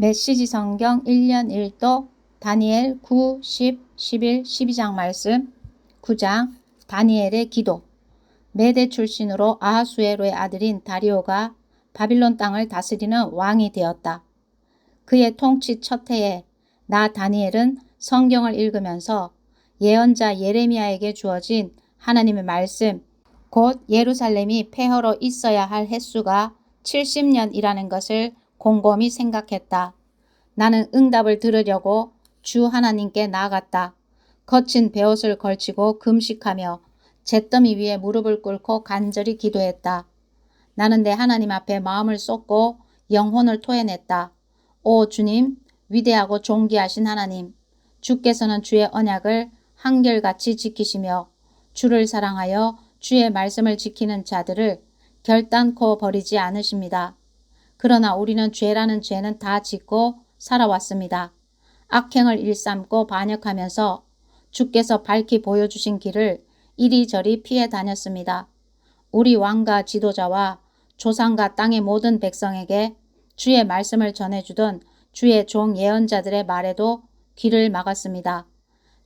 메시지 성경 1년 1도 다니엘 9, 10, 11, 12장 말씀 9장 다니엘의 기도 메대 출신으로 아하수에로의 아들인 다리오가 바빌론 땅을 다스리는 왕이 되었다. 그의 통치 첫 해에 나 다니엘은 성경을 읽으면서 예언자 예레미야에게 주어진 하나님의 말씀 곧 예루살렘이 폐허로 있어야 할 횟수가 70년이라는 것을 곰곰이 생각했다. 나는 응답을 들으려고 주 하나님께 나아갔다. 거친 베옷을 걸치고 금식하며 잿더미 위에 무릎을 꿇고 간절히 기도했다. 나는 내 하나님 앞에 마음을 쏟고 영혼을 토해냈다. 오 주님, 위대하고 존귀하신 하나님, 주께서는 주의 언약을 한결같이 지키시며 주를 사랑하여 주의 말씀을 지키는 자들을 결단코 버리지 않으십니다. 그러나 우리는 죄라는 죄는 다 짓고 살아왔습니다. 악행을 일삼고 반역하면서 주께서 밝히 보여주신 길을 이리저리 피해 다녔습니다. 우리 왕과 지도자와 조상과 땅의 모든 백성에게 주의 말씀을 전해주던 주의 종 예언자들의 말에도 귀를 막았습니다.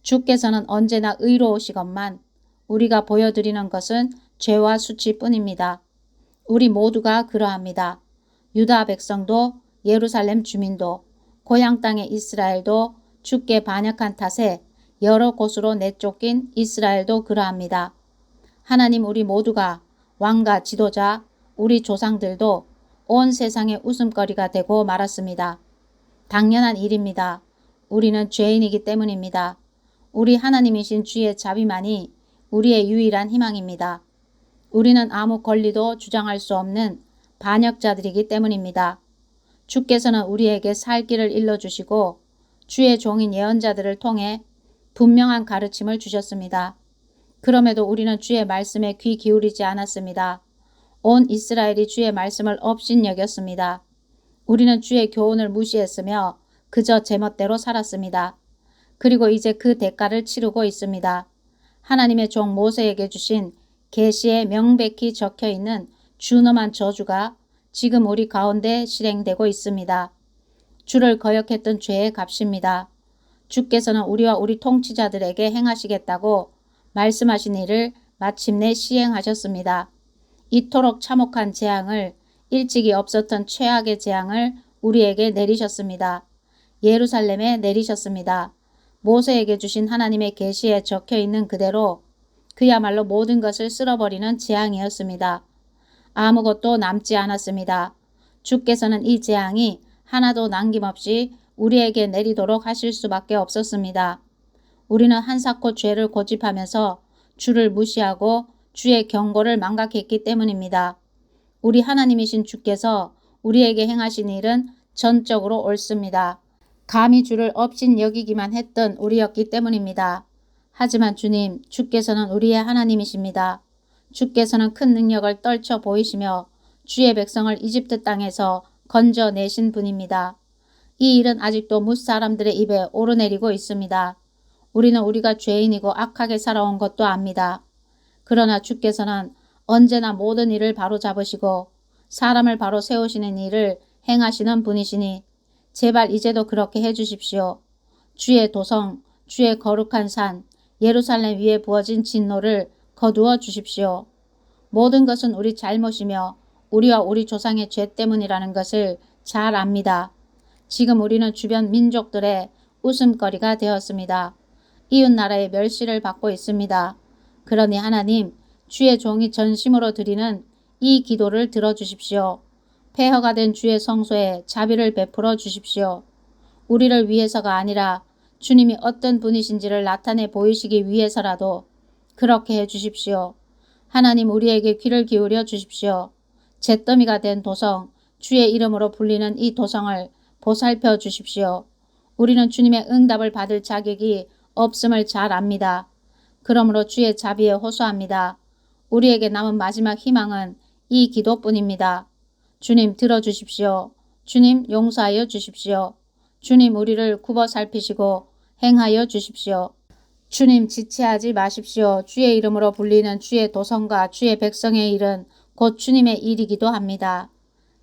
주께서는 언제나 의로우시건만 우리가 보여드리는 것은 죄와 수치뿐입니다. 우리 모두가 그러합니다. 유다 백성도 예루살렘 주민도 고향 땅의 이스라엘도 주께 반역한 탓에 여러 곳으로 내쫓긴 이스라엘도 그러합니다. 하나님 우리 모두가 왕과 지도자 우리 조상들도 온 세상의 웃음거리가 되고 말았습니다. 당연한 일입니다. 우리는 죄인이기 때문입니다. 우리 하나님이신 주의 자비만이 우리의 유일한 희망입니다. 우리는 아무 권리도 주장할 수 없는 반역자들이기 때문입니다. 주께서는 우리에게 살 길을 일러주시고 주의 종인 예언자들을 통해 분명한 가르침을 주셨습니다. 그럼에도 우리는 주의 말씀에 귀 기울이지 않았습니다. 온 이스라엘이 주의 말씀을 업신여겼습니다. 우리는 주의 교훈을 무시했으며 그저 제멋대로 살았습니다. 그리고 이제 그 대가를 치르고 있습니다. 하나님의 종 모세에게 주신 계시에 명백히 적혀 있는 준엄한 저주가 지금 우리 가운데 실행되고 있습니다. 주를 거역했던 죄의 값입니다. 주께서는 우리와 우리 통치자들에게 행하시겠다고 말씀하신 일을 마침내 시행하셨습니다. 이토록 참혹한 재앙을 일찍이 없었던 최악의 재앙을 우리에게 내리셨습니다. 예루살렘에 내리셨습니다. 모세에게 주신 하나님의 계시에 적혀 있는 그대로 그야말로 모든 것을 쓸어버리는 재앙이었습니다. 아무것도 남지 않았습니다. 주께서는 이 재앙이 하나도 남김없이 우리에게 내리도록 하실 수밖에 없었습니다. 우리는 한사코 죄를 고집하면서 주를 무시하고 주의 경고를 망각했기 때문입니다. 우리 하나님이신 주께서 우리에게 행하신 일은 전적으로 옳습니다. 감히 주를 업신 여기기만 했던 우리였기 때문입니다. 하지만 주님, 주께서는 우리의 하나님이십니다. 주께서는 큰 능력을 떨쳐 보이시며 주의 백성을 이집트 땅에서 건져내신 분입니다. 이 일은 아직도 무 사람들의 입에 오르내리고 있습니다. 우리는 우리가 죄인이고 악하게 살아온 것도 압니다. 그러나 주께서는 언제나 모든 일을 바로 잡으시고 사람을 바로 세우시는 일을 행하시는 분이시니 제발 이제도 그렇게 해주십시오. 주의 도성, 주의 거룩한 산, 예루살렘 위에 부어진 진노를 거두어 주십시오. 모든 것은 우리 잘못이며 우리와 우리 조상의 죄 때문이라는 것을 잘 압니다. 지금 우리는 주변 민족들의 웃음거리가 되었습니다. 이웃 나라의 멸시를 받고 있습니다. 그러니 하나님, 주의 종이 전심으로 드리는 이 기도를 들어주십시오. 폐허가 된 주의 성소에 자비를 베풀어 주십시오. 우리를 위해서가 아니라 주님이 어떤 분이신지를 나타내 보이시기 위해서라도 그렇게 해 주십시오. 하나님 우리에게 귀를 기울여 주십시오. 잿더미가 된 도성, 주의 이름으로 불리는 이 도성을 보살펴 주십시오. 우리는 주님의 응답을 받을 자격이 없음을 잘 압니다. 그러므로 주의 자비에 호소합니다. 우리에게 남은 마지막 희망은 이 기도뿐입니다. 주님 들어주십시오. 주님 용서하여 주십시오. 주님 우리를 굽어 살피시고 행하여 주십시오. 주님 지체하지 마십시오. 주의 이름으로 불리는 주의 도성과 주의 백성의 일은 곧 주님의 일이기도 합니다.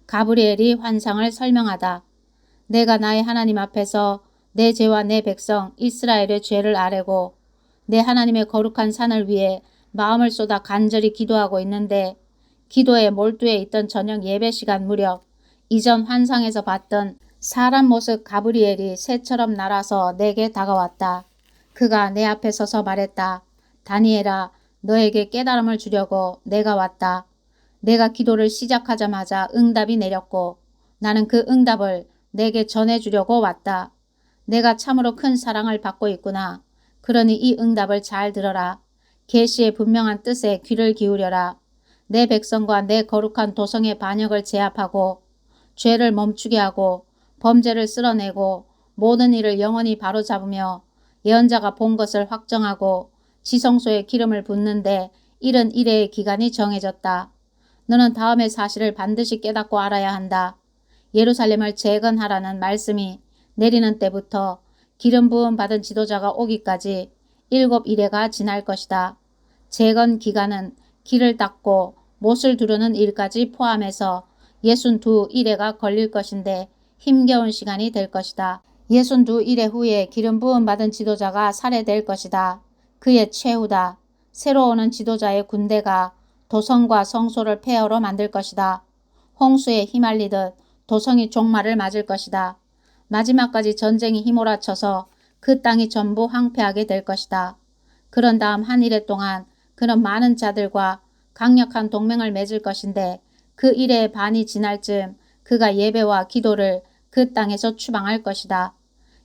가브리엘이 환상을 설명하다. 내가 나의 하나님 앞에서 내 죄와 내 백성 이스라엘의 죄를 아뢰고 내 하나님의 거룩한 산을 위해 마음을 쏟아 간절히 기도하고 있는데 기도에 몰두해 있던 저녁 예배 시간 무렵 이전 환상에서 봤던 사람 모습 가브리엘이 새처럼 날아서 내게 다가왔다. 그가 내 앞에 서서 말했다. 다니엘아 너에게 깨달음을 주려고 내가 왔다. 내가 기도를 시작하자마자 응답이 내렸고 나는 그 응답을 내게 전해주려고 왔다. 내가 참으로 큰 사랑을 받고 있구나. 그러니 이 응답을 잘 들어라. 계시의 분명한 뜻에 귀를 기울여라. 내 백성과 내 거룩한 도성의 반역을 제압하고 죄를 멈추게 하고 범죄를 쓸어내고 모든 일을 영원히 바로잡으며 예언자가 본 것을 확정하고 지성소에 기름을 붓는데 이른 일회의 기간이 정해졌다. 너는 다음의 사실을 반드시 깨닫고 알아야 한다. 예루살렘을 재건하라는 말씀이 내리는 때부터 기름 부음 받은 지도자가 오기까지 일곱 일회가 지날 것이다. 재건 기간은 길을 닦고 못을 두르는 일까지 포함해서 예순 두 일회가 걸릴 것인데 힘겨운 시간이 될 것이다. 예순 두 일회 후에 기름 부음 받은 지도자가 살해될 것이다. 그의 최후다. 새로 오는 지도자의 군대가 도성과 성소를 폐허로 만들 것이다. 홍수에 휘말리듯 도성이 종말을 맞을 것이다. 마지막까지 전쟁이 휘몰아쳐서 그 땅이 전부 황폐하게 될 것이다. 그런 다음 한 일해 동안 그는 많은 자들과 강력한 동맹을 맺을 것인데 그 일의 반이 지날 즈음 그가 예배와 기도를 그 땅에서 추방할 것이다.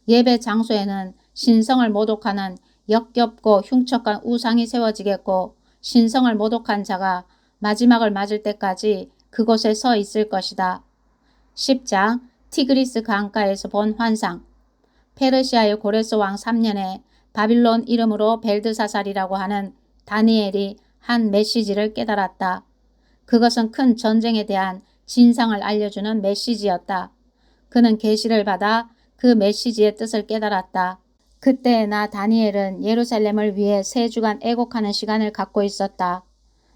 예배 장소에는 신성을 모독하는 역겹고 흉측한 우상이 세워지겠고 신성을 모독한 자가 마지막을 맞을 때까지 그곳에 서 있을 것이다. 10장 티그리스 강가에서 본 환상 페르시아의 고레스 왕 3년에 바빌론 이름으로 벨드사살이라고 하는 다니엘이 한 메시지를 깨달았다. 그것은 큰 전쟁에 대한 진상을 알려주는 메시지였다. 그는 계시를 받아 그 메시지의 뜻을 깨달았다. 그때 나 다니엘은 예루살렘을 위해 세 주간 애곡하는 시간을 갖고 있었다.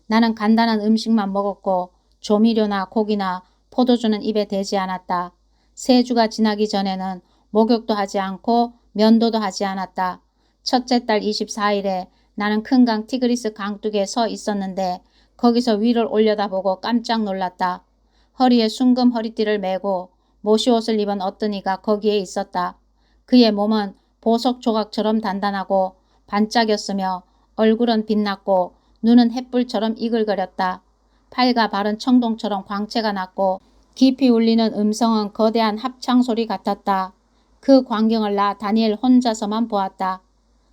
나는 간단한 음식만 먹었고 조미료나 고기나 포도주는 입에 대지 않았다. 세 주가 지나기 전에는 목욕도 하지 않고 면도도 하지 않았다. 첫째 달 24일에 나는 큰 강 티그리스 강둑에 서 있었는데 거기서 위를 올려다보고 깜짝 놀랐다. 허리에 순금 허리띠를 메고 모시옷을 입은 어떤 이가 거기에 있었다. 그의 몸은 보석 조각처럼 단단하고 반짝였으며 얼굴은 빛났고 눈은 햇불처럼 이글거렸다. 팔과 발은 청동처럼 광채가 났고 깊이 울리는 음성은 거대한 합창 소리 같았다. 그 광경을 나 다니엘 혼자서만 보았다.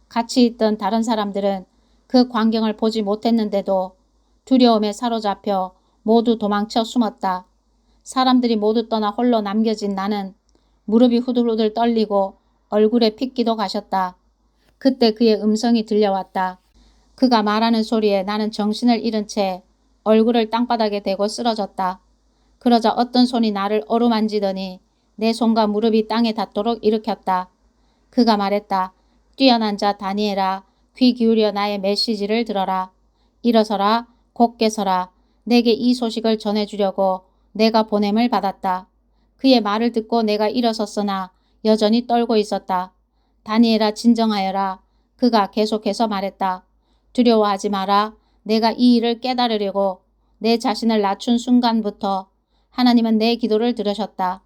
같이 있던 다른 사람들은 그 광경을 보지 못했는데도 두려움에 사로잡혀 모두 도망쳐 숨었다. 사람들이 모두 떠나 홀로 남겨진 나는 무릎이 후들후들 떨리고 얼굴에 핏기도 가셨다. 그때 그의 음성이 들려왔다. 그가 말하는 소리에 나는 정신을 잃은 채 얼굴을 땅바닥에 대고 쓰러졌다. 그러자 어떤 손이 나를 어루만지더니 내 손과 무릎이 땅에 닿도록 일으켰다. 그가 말했다. 뛰어난 자 다니엘아 귀 기울여 나의 메시지를 들어라. 일어서라 곧게 서라. 내게 이 소식을 전해주려고 내가 보냄을 받았다. 그의 말을 듣고 내가 일어섰으나 여전히 떨고 있었다. 다니엘아 진정하여라. 그가 계속해서 말했다. 두려워하지 마라. 내가 이 일을 깨달으려고 내 자신을 낮춘 순간부터 하나님은 내 기도를 들으셨다.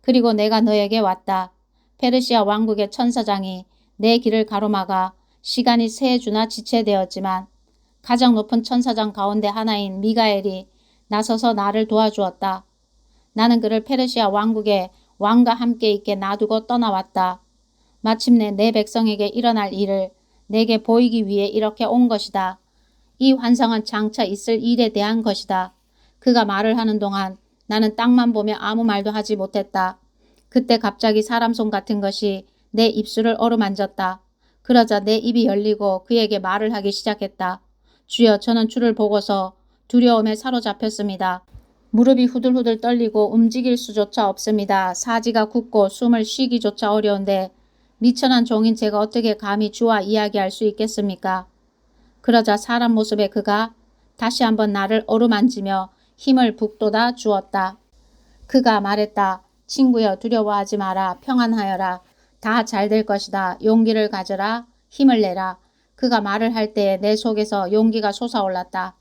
그리고 내가 너에게 왔다. 페르시아 왕국의 천사장이 내 길을 가로막아 시간이 세 주나 지체되었지만 가장 높은 천사장 가운데 하나인 미가엘이 나서서 나를 도와주었다. 나는 그를 페르시아 왕국의 왕과 함께 있게 놔두고 떠나왔다. 마침내 내 백성에게 일어날 일을 내게 보이기 위해 이렇게 온 것이다. 이 환상은 장차 있을 일에 대한 것이다. 그가 말을 하는 동안 나는 땅만 보며 아무 말도 하지 못했다. 그때 갑자기 사람 손 같은 것이 내 입술을 어루만졌다. 그러자 내 입이 열리고 그에게 말을 하기 시작했다. 주여 저는 주를 보고서 두려움에 사로잡혔습니다. 무릎이 후들후들 떨리고 움직일 수조차 없습니다. 사지가 굳고 숨을 쉬기조차 어려운데 미천한 종인 제가 어떻게 감히 주와 이야기할 수 있겠습니까? 그러자 사람 모습의 그가 다시 한번 나를 어루만지며 힘을 북돋아 주었다. 그가 말했다. 친구여 두려워하지 마라. 평안하여라. 다 잘 될 것이다. 용기를 가져라. 힘을 내라. 그가 말을 할 때에 내 속에서 용기가 솟아올랐다.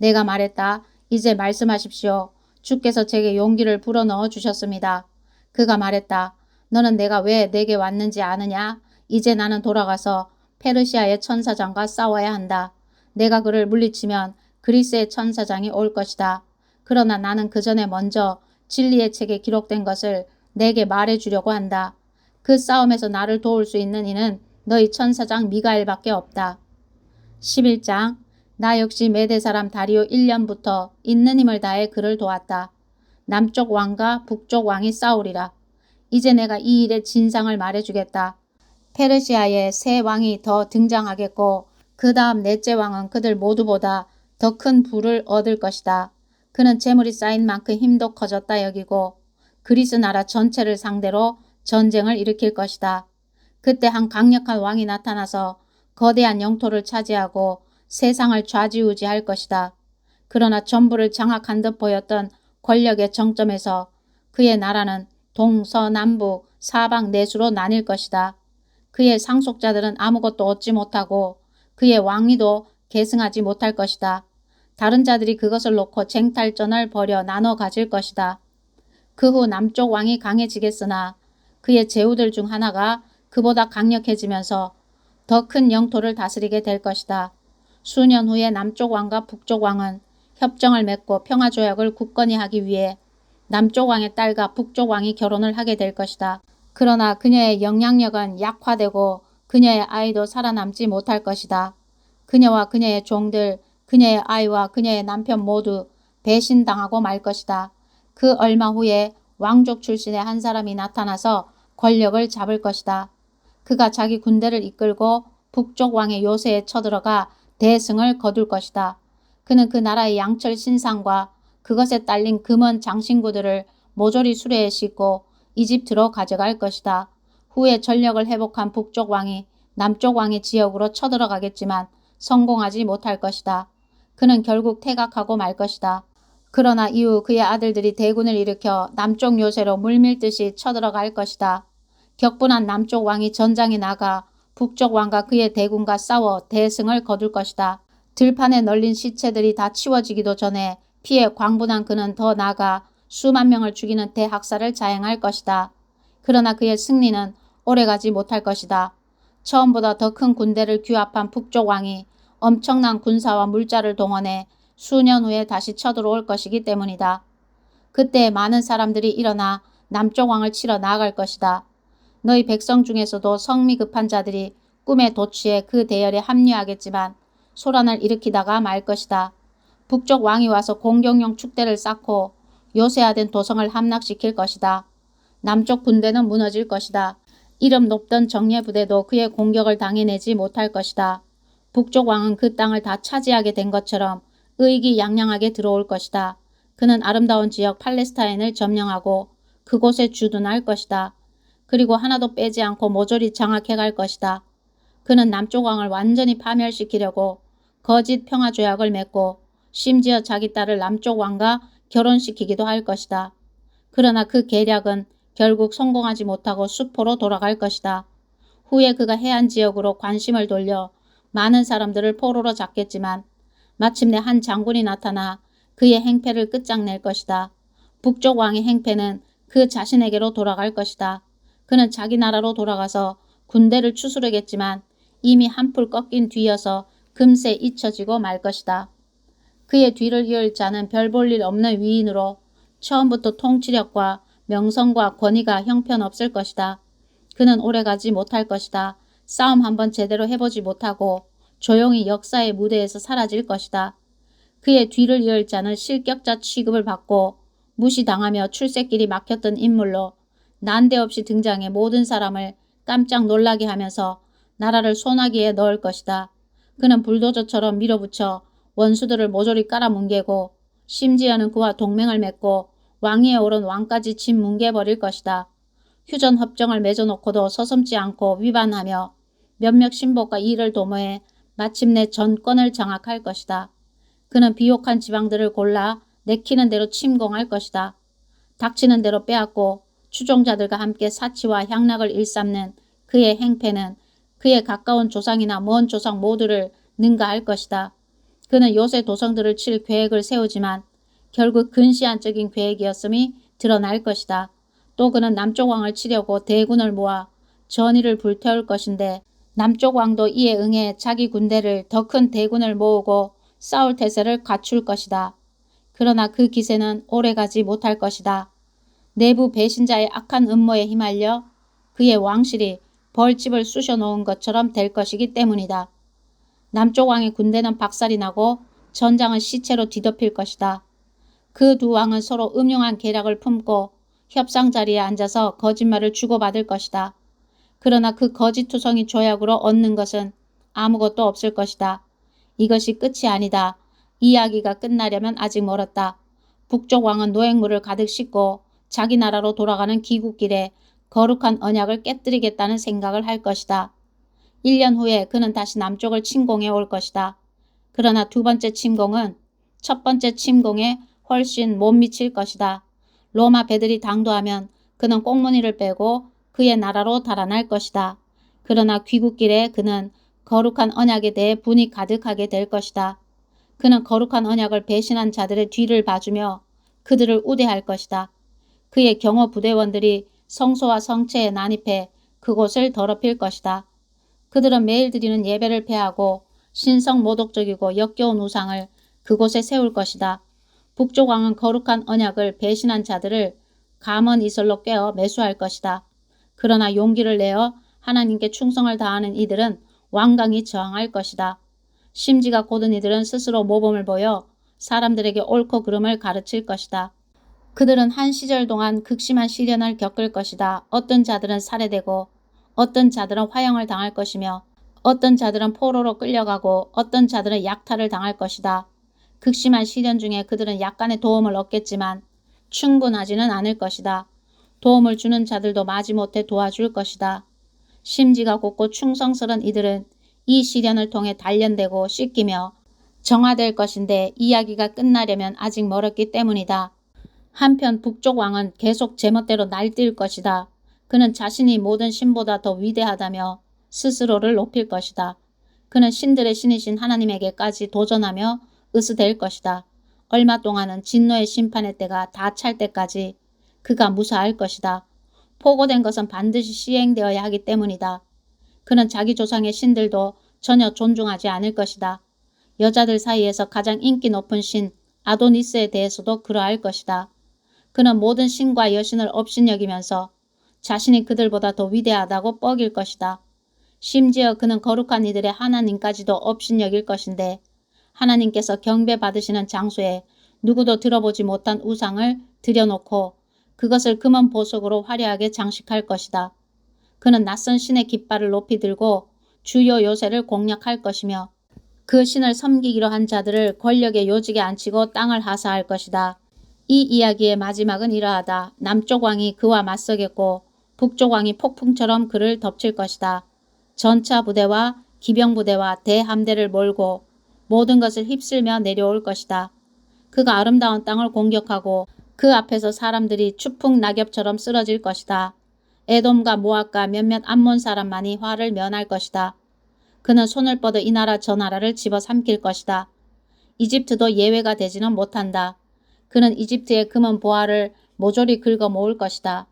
내가 말했다. 이제 말씀하십시오. 주께서 제게 용기를 불어넣어 주셨습니다. 그가 말했다. 너는 내가 왜 내게 왔는지 아느냐? 이제 나는 돌아가서 페르시아의 천사장과 싸워야 한다. 내가 그를 물리치면 그리스의 천사장이 올 것이다. 그러나 나는 그 전에 먼저 진리의 책에 기록된 것을 내게 말해 주려고 한다. 그 싸움에서 나를 도울 수 있는 이는 너희 천사장 미가엘밖에 없다. 11장 나 역시 메대 사람 다리오 1년부터 있는 힘을 다해 그를 도왔다. 남쪽 왕과 북쪽 왕이 싸우리라. 이제 내가 이 일의 진상을 말해주겠다. 페르시아에 새 왕이 더 등장하겠고 그 다음 넷째 왕은 그들 모두보다 더 큰 부를 얻을 것이다. 그는 재물이 쌓인 만큼 힘도 커졌다 여기고 그리스 나라 전체를 상대로 전쟁을 일으킬 것이다. 그때 한 강력한 왕이 나타나서 거대한 영토를 차지하고 세상을 좌지우지할 것이다. 그러나 전부를 장악한 듯 보였던 권력의 정점에서 그의 나라는 동서남북 사방 내수로 나뉠 것이다. 그의 상속자들은 아무것도 얻지 못하고 그의 왕위도 계승하지 못할 것이다. 다른 자들이 그것을 놓고 쟁탈전을 벌여 나눠 가질 것이다. 그 후 남쪽 왕이 강해지겠으나 그의 제후들 중 하나가 그보다 강력해지면서 더 큰 영토를 다스리게 될 것이다. 수년 후에 남쪽 왕과 북쪽 왕은 협정을 맺고 평화 조약을 굳건히 하기 위해 남쪽 왕의 딸과 북쪽 왕이 결혼을 하게 될 것이다. 그러나 그녀의 영향력은 약화되고 그녀의 아이도 살아남지 못할 것이다. 그녀와 그녀의 종들, 그녀의 아이와 그녀의 남편 모두 배신당하고 말 것이다. 그 얼마 후에 왕족 출신의 한 사람이 나타나서 권력을 잡을 것이다. 그가 자기 군대를 이끌고 북쪽 왕의 요새에 쳐들어가 대승을 거둘 것이다. 그는 그 나라의 양철 신상과 그것에 딸린 금원 장신구들을 모조리 수레에 싣고 이집트로 가져갈 것이다. 후에 전력을 회복한 북쪽 왕이 남쪽 왕의 지역으로 쳐들어가겠지만 성공하지 못할 것이다. 그는 결국 퇴각하고 말 것이다. 그러나 이후 그의 아들들이 대군을 일으켜 남쪽 요새로 물밀듯이 쳐들어갈 것이다. 격분한 남쪽 왕이 전장에 나가 북쪽 왕과 그의 대군과 싸워 대승을 거둘 것이다. 들판에 널린 시체들이 다 치워지기도 전에 피해 광분한 그는 더 나아가 수만 명을 죽이는 대학살을 자행할 것이다. 그러나 그의 승리는 오래가지 못할 것이다. 처음보다 더 큰 군대를 규합한 북쪽 왕이 엄청난 군사와 물자를 동원해 수년 후에 다시 쳐들어올 것이기 때문이다. 그때 많은 사람들이 일어나 남쪽 왕을 치러 나아갈 것이다. 너희 백성 중에서도 성미 급한 자들이 꿈에 도취해 그 대열에 합류하겠지만 소란을 일으키다가 말 것이다. 북쪽 왕이 와서 공격용 축대를 쌓고 요새화된 도성을 함락시킬 것이다. 남쪽 군대는 무너질 것이다. 이름 높던 정예부대도 그의 공격을 당해내지 못할 것이다. 북쪽 왕은 그 땅을 다 차지하게 된 것처럼 의기양양하게 들어올 것이다. 그는 아름다운 지역 팔레스타인을 점령하고 그곳에 주둔할 것이다. 그리고 하나도 빼지 않고 모조리 장악해 갈 것이다. 그는 남쪽 왕을 완전히 파멸시키려고 거짓 평화 조약을 맺고 심지어 자기 딸을 남쪽 왕과 결혼시키기도 할 것이다. 그러나 그 계략은 결국 성공하지 못하고 수포로 돌아갈 것이다. 후에 그가 해안 지역으로 관심을 돌려 많은 사람들을 포로로 잡겠지만 마침내 한 장군이 나타나 그의 행패를 끝장낼 것이다. 북쪽 왕의 행패는 그 자신에게로 돌아갈 것이다. 그는 자기 나라로 돌아가서 군대를 추스르겠지만 이미 한풀 꺾인 뒤여서 금세 잊혀지고 말 것이다. 그의 뒤를 이을 자는 별 볼 일 없는 위인으로 처음부터 통치력과 명성과 권위가 형편없을 것이다. 그는 오래가지 못할 것이다. 싸움 한번 제대로 해보지 못하고 조용히 역사의 무대에서 사라질 것이다. 그의 뒤를 이을 자는 실격자 취급을 받고 무시당하며 출세길이 막혔던 인물로 난데없이 등장해 모든 사람을 깜짝 놀라게 하면서 나라를 소나기에 넣을 것이다. 그는 불도저처럼 밀어붙여 원수들을 모조리 깔아뭉개고 심지어는 그와 동맹을 맺고 왕위에 오른 왕까지 짓뭉개버릴 것이다. 휴전 협정을 맺어놓고도 서슴지 않고 위반하며 몇몇 신복과 이를 도모해 마침내 전권을 장악할 것이다. 그는 비옥한 지방들을 골라 내키는 대로 침공할 것이다. 닥치는 대로 빼앗고 추종자들과 함께 사치와 향락을 일삼는 그의 행패는 그의 가까운 조상이나 먼 조상 모두를 능가할 것이다. 그는 요새 도성들을 칠 계획을 세우지만 결국 근시안적인 계획이었음이 드러날 것이다. 또 그는 남쪽 왕을 치려고 대군을 모아 전의를 불태울 것인데 남쪽 왕도 이에 응해 자기 군대를 더 큰 대군을 모으고 싸울 태세를 갖출 것이다. 그러나 그 기세는 오래가지 못할 것이다. 내부 배신자의 악한 음모에 휘말려 그의 왕실이 벌집을 쑤셔 놓은 것처럼 될 것이기 때문이다. 남쪽 왕의 군대는 박살이 나고 전장은 시체로 뒤덮일 것이다. 그 두 왕은 서로 음흉한 계략을 품고 협상 자리에 앉아서 거짓말을 주고받을 것이다. 그러나 그 거짓 투성이 조약으로 얻는 것은 아무것도 없을 것이다. 이것이 끝이 아니다. 이야기가 끝나려면 아직 멀었다. 북쪽 왕은 노획물을 가득 싣고 자기 나라로 돌아가는 귀국길에 거룩한 언약을 깨뜨리겠다는 생각을 할 것이다. 1년 후에 그는 다시 남쪽을 침공해 올 것이다. 그러나 두 번째 침공은 첫 번째 침공에 훨씬 못 미칠 것이다. 로마 배들이 당도하면 그는 꽁무니를 빼고 그의 나라로 달아날 것이다. 그러나 귀국길에 그는 거룩한 언약에 대해 분이 가득하게 될 것이다. 그는 거룩한 언약을 배신한 자들의 뒤를 봐주며 그들을 우대할 것이다. 그의 경호 부대원들이 성소와 성체에 난입해 그곳을 더럽힐 것이다. 그들은 매일 드리는 예배를 폐하고 신성 모독적이고 역겨운 우상을 그곳에 세울 것이다. 북쪽 왕은 거룩한 언약을 배신한 자들을 감언 이설로 꿰어 매수할 것이다. 그러나 용기를 내어 하나님께 충성을 다하는 이들은 완강히 저항할 것이다. 심지가 고든 이들은 스스로 모범을 보여 사람들에게 옳고 그름을 가르칠 것이다. 그들은 한 시절 동안 극심한 시련을 겪을 것이다. 어떤 자들은 살해되고 어떤 자들은 화형을 당할 것이며 어떤 자들은 포로로 끌려가고 어떤 자들은 약탈을 당할 것이다. 극심한 시련 중에 그들은 약간의 도움을 얻겠지만 충분하지는 않을 것이다. 도움을 주는 자들도 마지못해 도와줄 것이다. 심지가 곱고 충성스런 이들은 이 시련을 통해 단련되고 씻기며 정화될 것인데 이야기가 끝나려면 아직 멀었기 때문이다. 한편 북쪽 왕은 계속 제멋대로 날뛸 것이다. 그는 자신이 모든 신보다 더 위대하다며 스스로를 높일 것이다. 그는 신들의 신이신 하나님에게까지 도전하며 으스댈 것이다. 얼마 동안은 진노의 심판의 때가 다 찰 때까지 그가 무사할 것이다. 포고된 것은 반드시 시행되어야 하기 때문이다. 그는 자기 조상의 신들도 전혀 존중하지 않을 것이다. 여자들 사이에서 가장 인기 높은 신 아도니스에 대해서도 그러할 것이다. 그는 모든 신과 여신을 업신여기면서 자신이 그들보다 더 위대하다고 뻐길 것이다. 심지어 그는 거룩한 이들의 하나님까지도 업신여길 것인데 하나님께서 경배받으시는 장소에 누구도 들어보지 못한 우상을 들여놓고 그것을 금은 보석으로 화려하게 장식할 것이다. 그는 낯선 신의 깃발을 높이 들고 주요 요새를 공략할 것이며 그 신을 섬기기로 한 자들을 권력의 요직에 앉히고 땅을 하사할 것이다. 이 이야기의 마지막은 이러하다. 남쪽 왕이 그와 맞서겠고 북쪽 왕이 폭풍처럼 그를 덮칠 것이다. 전차 부대와 기병 부대와 대함대를 몰고 모든 것을 휩쓸며 내려올 것이다. 그가 아름다운 땅을 공격하고 그 앞에서 사람들이 추풍 낙엽처럼 쓰러질 것이다. 에돔과 모압과 몇몇 암몬 사람만이 화를 면할 것이다. 그는 손을 뻗어 이 나라 저 나라를 집어삼킬 것이다. 이집트도 예외가 되지는 못한다. 그는 이집트의 금은 보화를 모조리 긁어 모을 것이다.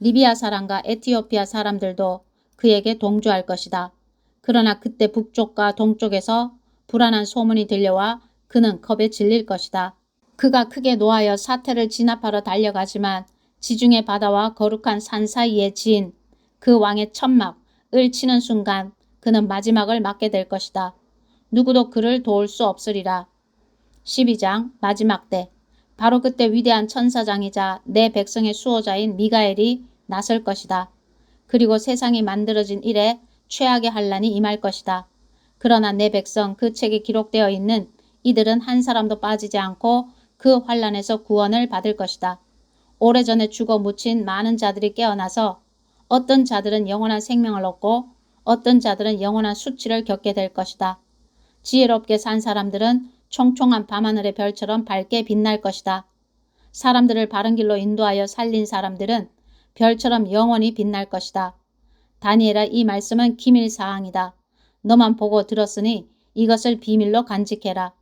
리비아 사람과 에티오피아 사람들도 그에게 동조할 것이다. 그러나 그때 북쪽과 동쪽에서 불안한 소문이 들려와 그는 겁에 질릴 것이다. 그가 크게 노하여 사태를 진압하러 달려가지만 지중해 바다와 거룩한 산 사이에 지은 그 왕의 천막을 치는 순간 그는 마지막을 맞게 될 것이다. 누구도 그를 도울 수 없으리라. 12장 마지막 때 바로 그때 위대한 천사장이자 내 백성의 수호자인 미가엘이 나설 것이다. 그리고 세상이 만들어진 이래 최악의 환란이 임할 것이다. 그러나 내 백성 그 책에 기록되어 있는 이들은 한 사람도 빠지지 않고 그 환란에서 구원을 받을 것이다. 오래전에 죽어 묻힌 많은 자들이 깨어나서 어떤 자들은 영원한 생명을 얻고 어떤 자들은 영원한 수치를 겪게 될 것이다. 지혜롭게 산 사람들은 총총한 밤하늘의 별처럼 밝게 빛날 것이다. 사람들을 바른 길로 인도하여 살린 사람들은 별처럼 영원히 빛날 것이다. 다니엘아 이 말씀은 기밀 사항이다. 너만 보고 들었으니 이것을 비밀로 간직해라.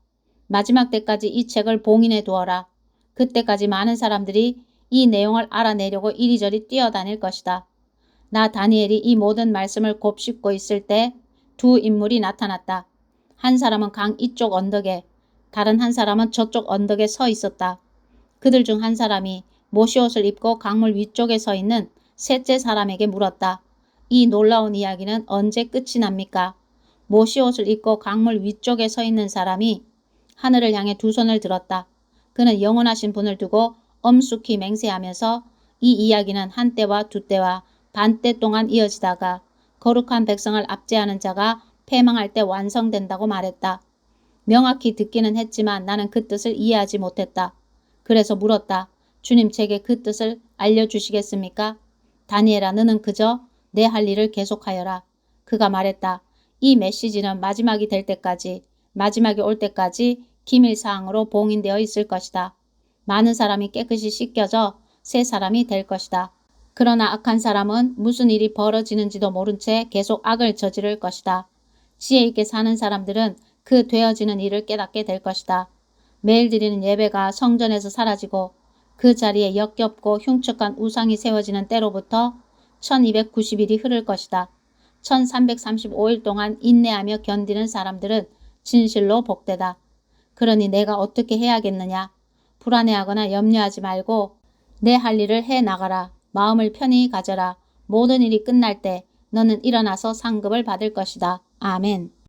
마지막 때까지 이 책을 봉인해 두어라. 그때까지 많은 사람들이 이 내용을 알아내려고 이리저리 뛰어다닐 것이다. 나 다니엘이 이 모든 말씀을 곱씹고 있을 때 두 인물이 나타났다. 한 사람은 강 이쪽 언덕에, 다른 한 사람은 저쪽 언덕에 서 있었다. 그들 중 한 사람이 모시옷을 입고 강물 위쪽에 서 있는 셋째 사람에게 물었다. 이 놀라운 이야기는 언제 끝이 납니까? 모시옷을 입고 강물 위쪽에 서 있는 사람이 하늘을 향해 두 손을 들었다. 그는 영원하신 분을 두고 엄숙히 맹세하면서 이 이야기는 한때와 두때와 반때 동안 이어지다가 거룩한 백성을 압제하는 자가 패망할 때 완성된다고 말했다. 명확히 듣기는 했지만 나는 그 뜻을 이해하지 못했다. 그래서 물었다. 주님 제게 그 뜻을 알려주시겠습니까? 다니엘아 너는 그저 내 할 일을 계속하여라. 그가 말했다. 이 메시지는 마지막이 될 때까지 마지막이 올 때까지 기밀사항으로 봉인되어 있을 것이다. 많은 사람이 깨끗이 씻겨져 새 사람이 될 것이다. 그러나 악한 사람은 무슨 일이 벌어지는지도 모른 채 계속 악을 저지를 것이다. 지혜 있게 사는 사람들은 그 되어지는 일을 깨닫게 될 것이다. 매일 드리는 예배가 성전에서 사라지고 그 자리에 역겹고 흉측한 우상이 세워지는 때로부터 1290일이 흐를 것이다. 1335일 동안 인내하며 견디는 사람들은 진실로 복되다. 그러니 내가 어떻게 해야겠느냐? 불안해하거나 염려하지 말고 내 할 일을 해 나가라. 마음을 편히 가져라. 모든 일이 끝날 때 너는 일어나서 상급을 받을 것이다. 아멘.